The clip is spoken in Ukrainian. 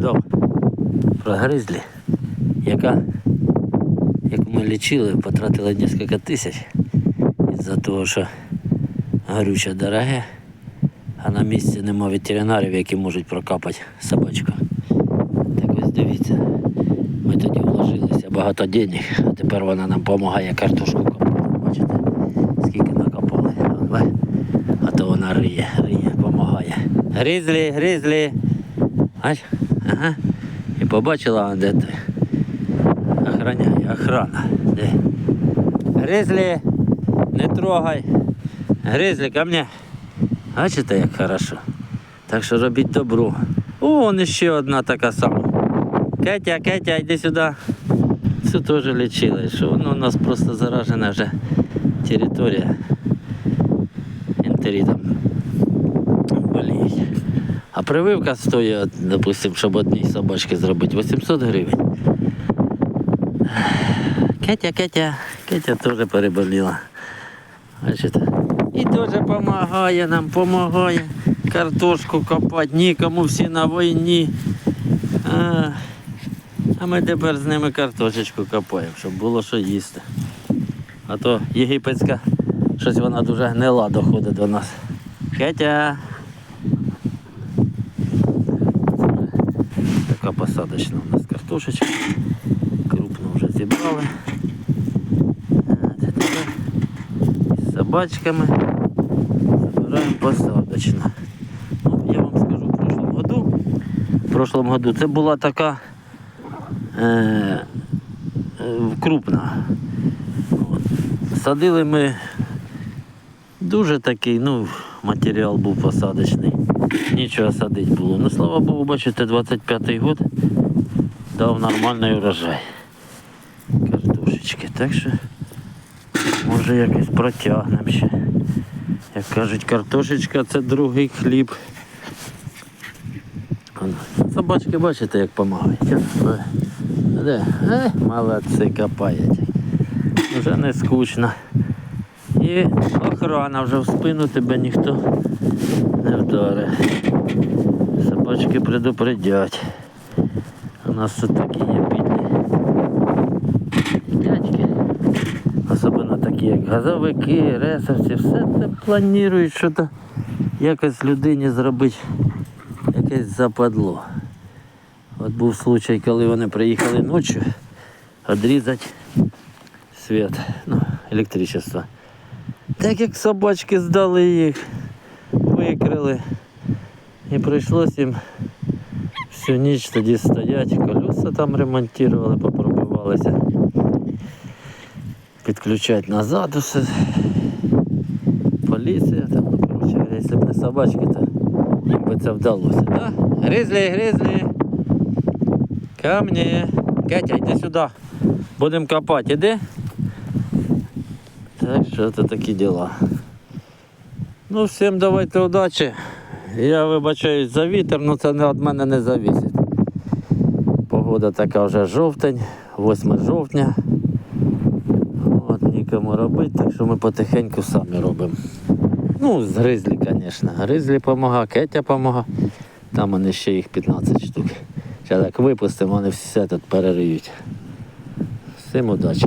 розповідав про яка, як ми лічили, потратила кілька тисяч із-за того, що горюче дороге, а на місці нема ветеринарів, які можуть прокапати собачку. Так ось дивіться, ми тоді вложилися багато денег, а тепер вона нам допомагає картошку копати. Бачите, скільки накопали. А то вона риє, риє, допомагає. Гризлі, гризлі. Ась, ага. І побачила, де ти? Охраняє, охрана. Де? Гризлі, не трогай. Гризлі, ко мне. Бачите, як хорошо. Так що робіть добро. О, вон ще одна така сама. Кетя, Кетя, йди сюди. Цю теж лічили, що воно у нас просто заражена вже територія. А прививка стоїть, допустим, щоб одній собачці зробити 800 гривень. Кетя, Кетя, Кетя теж переболіла. Бачите? І теж допомагає нам, допомагає картошку копати, нікому всі на війні. А, а ми тепер з ними картошечку копаємо, щоб було що їсти. А то єгипетська, щось вона дуже гнила доходить до нас. Кетя. Така посадочна у нас картошечка. Крупно вже зібрали. А, з собачками забираємо посадочно. Ну, я вам скажу, в прошлом году, в прошлом году це була така е, е, крупна. От. Садили ми дуже такий, ну, матеріал був посадочний. Нічого садити було. Ну, слава Богу, бачите, 25-й год дав нормальний урожай. Картошечки. Так що може якось протягнемо ще. Як кажуть, картошечка це другий хліб. Собачки бачите, як допомагають. Де? Е, молодці копають. Вже не скучно. І охрана вже в спину тебе ніхто не вдарить. Собачки предупредять. У нас тут такі є підлі. Дядьки. Особливо такі, як газовики, ресовці, все це планують що то якось людині зробити якесь западло. От був случай, коли вони приїхали ночі відрізати світ, ну, електричество. Так як собачки здали їх, викрили. І прийшлось їм всю ніч тоді стоять, колеса там ремонтували, попробувалися. Підключати назад усе. Поліція там, ну, коротше, якщо б не собачки, то їм би це вдалося. Да? Гризлі, гризлі. Ко мне. Йди сюди. Будемо копати, іди. Так що це такі діла. Ну, всім давайте удачі. Я вибачаюсь за вітер, але це від мене не завісить. Погода така вже жовтень, 8 жовтня. От, нікому робити, так що ми потихеньку самі робимо. Ну, з гризлі, звісно. Гризлі допомагає, Кетя допомагає. Там вони ще їх 15 штук. Зараз як випустимо, вони все тут перериють. Всім удачі.